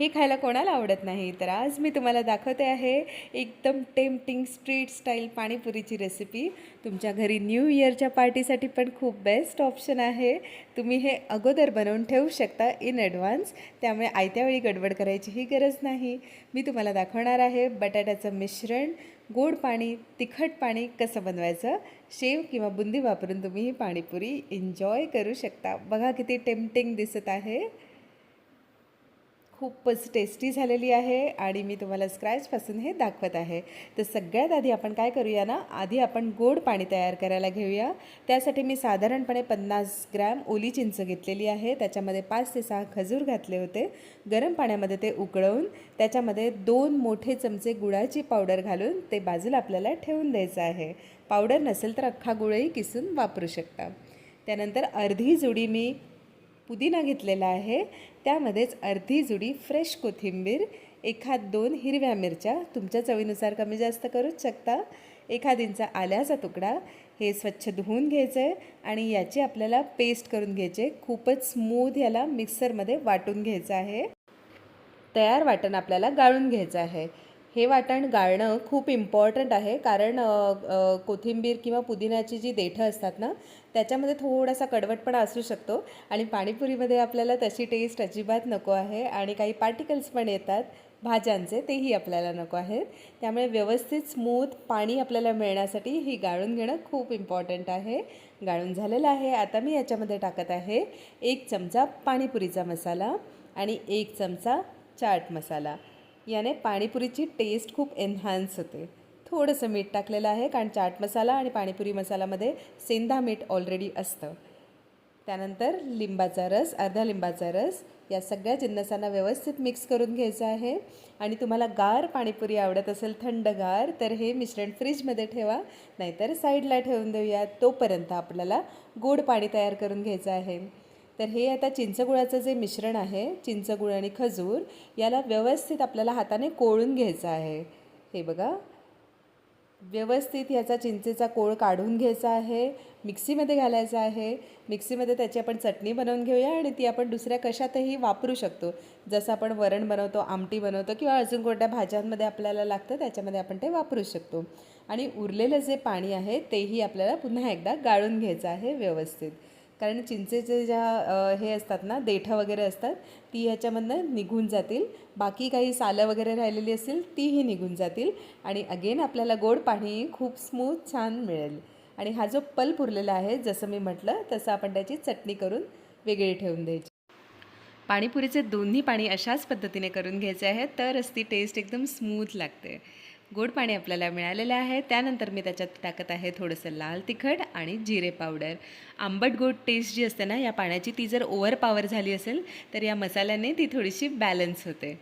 हे खायला कोणाला आवडत नाही? तर आज मी तुम्हाला दाखवते आहे एकदम टेम्पटिंग स्ट्रीट स्टाईल पाणीपुरीची रेसिपी तुमच्या घरी न्यू इयरच्या पार्टीसाठी पण खूप बेस्ट ऑप्शन आहे. तुम्ही हे अगोदर बनवून ठेवू शकता इन ॲडव्हान्स त्यामुळे आयत्या वेळी गडबड करायचीही गरज नाही. मी तुम्हाला दाखवणार आहे बटाट्याचं मिश्रण गोड पाणी तिखट पाणी कसं बनवायचं शेव किंवा बुंदी वापरून तुम्ही ही पाणीपुरी एन्जॉय करू शकता. बघा किती टेम्पटिंग दिसत आहे. खूपच टेस्टी झालेली आहे आणि मी तुम्हाला स्क्रॅचपासून हे दाखवत आहे. तर सगळ्यात आधी आपण काय करूया ना आधी आपण गोड पाणी तयार करायला घेऊया. त्यासाठी मी साधारणपणे पन्नास ग्रॅम ओली चिंच घेतलेली आहे. त्याच्यामध्ये पाच ते सहा खजूर घातले होते. गरम पाण्यामध्ये ते उकळवून त्याच्यामध्ये दोन मोठे चमचे गुळाची पावडर घालून ते बाजूला आपल्याला ठेवून द्यायचं आहे. पावडर नसेल तर अख्खा गुळही किसून वापरू शकता. त्यानंतर अर्धी जुडी मी पुदिना घेतलेला आहे. त्यामध्येच अर्धी जुडी फ्रेश कोथिंबीर एखाद दोन हिरव्या मिरच्या तुमच्या चवीनुसार कमी जास्त करूच शकता. एखादींचा आल्याचा तुकडा हे स्वच्छ धुवून घ्यायचं आहे आणि याची आपल्याला पेस्ट करून घ्यायची. आहे खूपच स्मूथ याला मिक्सरमध्ये वाटून घ्यायचं आहे. तयार वाटण आपल्याला गाळून घ्यायचं आहे. हे वाटण गाळणं खूप इम्पॉर्टंट आहे. कारण कोथिंबीर किंवा पुदिन्याची जी देठं असतात ना त्याच्यामध्ये थोडासा कडवटपणा असू शकतो आणि पाणीपुरीमध्ये आपल्याला तशी टेस्ट अजिबात नको आहे आणि काही पार्टिकल्स पण येतात भाज्यांचे तेही आपल्याला नको आहेत. त्यामुळे व्यवस्थित स्मूथ पाणी आपल्याला मिळण्यासाठी ही गाळून घेणं खूप इम्पॉर्टंट आहे. गाळून झालेलं आहे. आता मी याच्यामध्ये टाकत आहे एक चमचा पाणीपुरीचा मसाला आणि एक चमचा चाट मसाला. याने पाणीपुरीची टेस्ट खूप एन्हान्स होते. थोडंसं मीठ टाकलेलं आहे कारण चाट मसाला आणि पाणीपुरी मसाल्यामध्ये सेंधा मीठ ऑलरेडी असतं. त्यानंतर लिंबाचा रस अर्धा लिंबाचा रस या सगळ्या जिन्नसांना व्यवस्थित मिक्स करून घ्यायचं आहे. आणि तुम्हाला गार पाणीपुरी आवडत असेल थंडगार तर हे मिश्रण फ्रीजमध्ये ठेवा नाहीतर साईडला ठेवून देऊया. तोपर्यंत आपल्याला गोड पाणी तयार करून घ्यायचं आहे. तर हे आता चिंचगुळाचं जे मिश्रण आहे चिंचगुळ आणि खजूर याला व्यवस्थित आपल्याला हाताने कोळून घ्यायचं आहे. हे बघा. व्यवस्थित ह्याचा चिंचेचा कोळ काढून घ्यायचा आहे. मिक्सीमध्ये घालायचा आहे. मिक्सीमध्ये त्याची आपण चटणी बनवून घेऊया आणि ती आपण दुसऱ्या कशातही वापरू शकतो. जसं आपण वरण बनवतो आमटी बनवतो किंवा अजून कोणत्या भाज्यांमध्ये आपल्याला लागतं त्याच्यामध्ये आपण ते वापरू शकतो. आणि उरलेलं जे पाणी आहे तेही आपल्याला पुन्हा एकदा गाळून घ्यायचं आहे व्यवस्थित. कारण चिंचेचे ज्या हे असतात ना देठं वगैरे असतात ती ह्याच्यामधनं निघून जातील. बाकी काही सालं वगैरे राहिलेली असतील तीही निघून जातील. आणि अगेन आपल्याला गोड पाणी खूप स्मूथ छान मिळेल. आणि हा जो पल्प उरलेला आहे जसं मी म्हटलं तसं आपण त्याची चटणी करून वेगळी ठेवून द्यायची. पाणीपुरीचे दोन्ही पाणी अशाच पद्धतीने करून घ्यायचे आहे तरच ती टेस्ट एकदम स्मूथ लागते. गोड पाणी आपल्याला मिळालेलं आहे. त्यानंतर मी त्याच्यात टाकत आहे थोडंसं लाल तिखट आणि जिरे पावडर. आंबट गोड टेस्ट जी असते ना या पाण्याची ती जर ओव्हर पॉवर झाली असेल तर या मसाल्याने ती थोडीशी बॅलन्स होते.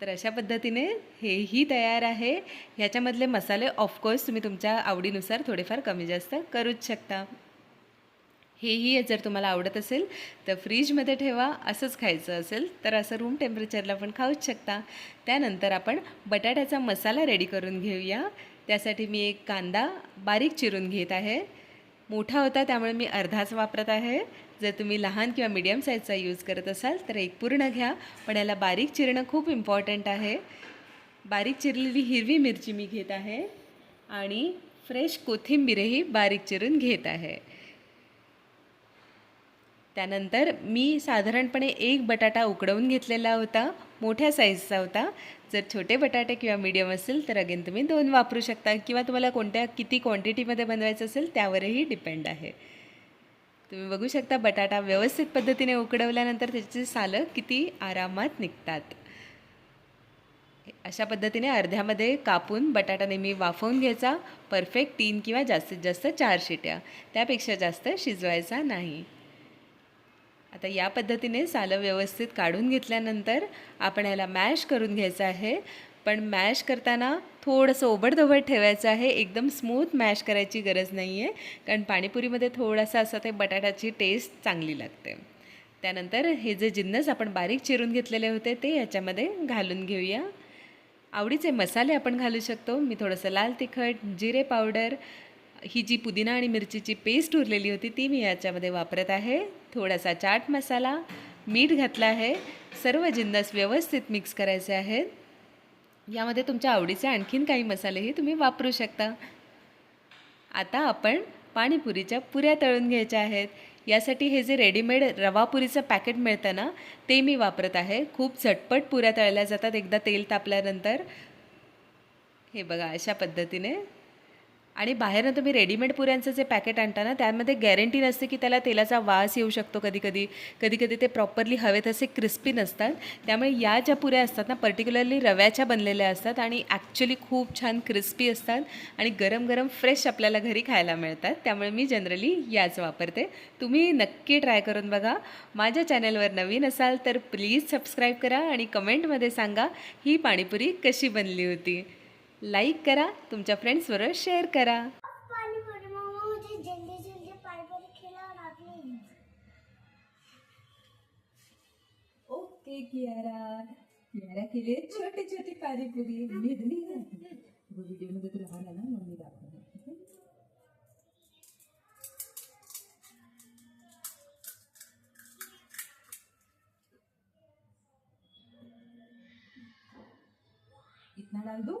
तर अशा पद्धतीने हेही तयार आहे. ह्याच्यामधले मसाले ऑफकोर्स तुम्ही तुमच्या आवडीनुसार थोडेफार कमी जास्त करूच शकता. हेही जर तुम्हाला आवडत असेल तर फ्रीजमध्ये ठेवा असंच खायचं असेल तर असं रूम टेम्परेचरला पण खाऊच शकता. त्यानंतर आपण बटाट्याचा मसाला रेडी करून घेऊया. त्यासाठी मी एक कांदा बारीक चिरून घेत आहे. मोठा होता त्यामुळे मी अर्धाच वापरत आहे. जर तुम्ही लहान किंवा मीडियम साईजचा यूज करत असाल तर एक पूर्ण घ्या पण याला बारीक चिरणं खूप इम्पॉर्टंट आहे. बारीक चिरलेली हिरवी मिरची मी घेत आहे आणि फ्रेश कोथिंबीरही बारीक चिरून घेत आहे. त्यानंतर मी साधारणपणे एक बटाटा उकडवून घेतलेला होता मोठ्या साईजचा होता. जर छोटे बटाटे किंवा मीडियम असेल तर अगेन तुम्ही दोन वापरू शकता. किंवा तुम्हाला कोणत्या किती क्वांटिटीमध्ये बनवायचं असेल त्यावरही डिपेंड आहे. तुम्ही बघू शकता बटाटा व्यवस्थित पद्धतीने उकडवल्यानंतर त्याची सालं किती आरामात निघतात. अशा पद्धतीने अर्ध्यामध्ये कापून बटाटा नेहमी वाफवून घ्यायचा. परफेक्ट तीन किंवा जास्तीत जास्त चार शिट्या. त्यापेक्षा जास्त शिजवायचा नाही. आता या पद्धतीने सालं व्यवस्थित काढून घेतल्यानंतर आपण याला मॅश करून घ्यायचं आहे. पण मॅश करताना थोडंसं ओबडधोबड ठेवायचं आहे. एकदम स्मूथ मॅश करायची गरज नाही आहे कारण पाणीपुरीमध्ये थोडासा असं ते बटाट्याची टेस्ट चांगली लागते. त्यानंतर हे जे जिन्नस आपण बारीक चिरून घेतलेले होते ते याच्यामध्ये घालून घेऊया. आवडीचे मसाले आपण घालू शकतो. मी थोडंसं लाल तिखट जिरे पावडर ही जी पुदिना आणि मिरचीची पेस्ट उरलेली होती ती मी याच्यामध्ये वापरत आहे. थोडासा चाट मसाला मीठ घातलं आहे. सर्व जिन्नस व्यवस्थित मिक्स करायचे आहेत. यामध्ये तुमच्या आवडीचे आणखीन काही मसालेही तुम्ही वापरू शकता. आता आपण पाणीपुरीच्या पुऱ्या तळून घ्यायच्या आहेत. यासाठी हे जे रेडीमेड रवापुरीचं पॅकेट मिळतं ना ते मी वापरत आहे. खूप झटपट पुऱ्या तळल्या जातात एकदा तेल तापल्यानंतर. हे बघा अशा पद्धतीने आणि बाहेरनं तुम्ही रेडीमेड पुऱ्यांचं जे पॅकेट आणता ना त्यामध्ये गॅरंटी नसते की त्याला तेलाचा वास येऊ शकतो कधी कधी कधी कधी ते प्रॉपरली हवेत असे क्रिस्पी नसतात. त्यामुळे या ज्या पुऱ्या असतात ना पर्टिक्युलरली रव्याच्या बनलेल्या असतात आणि ॲक्च्युली खूप छान क्रिस्पी असतात आणि गरम गरम फ्रेश आपल्याला घरी खायला मिळतात. त्यामुळे मी जनरली याच वापरते. तुम्ही नक्की ट्राय करून बघा. माझ्या चॅनलवर नवीन असाल तर प्लीज सबस्क्राईब करा आणि कमेंटमध्ये सांगा ही पाणीपुरी कशी बनली होती? लाईक करा तुमच्या फ्रेंड्सबरोबर शेअर करा. ओके कियारा. कियारा केले लिए छोटी छोटी पाणीपुरी. व्हिडिओमध्ये तुला आला ना मम्मी मी दाखवणार इतना डाल दो.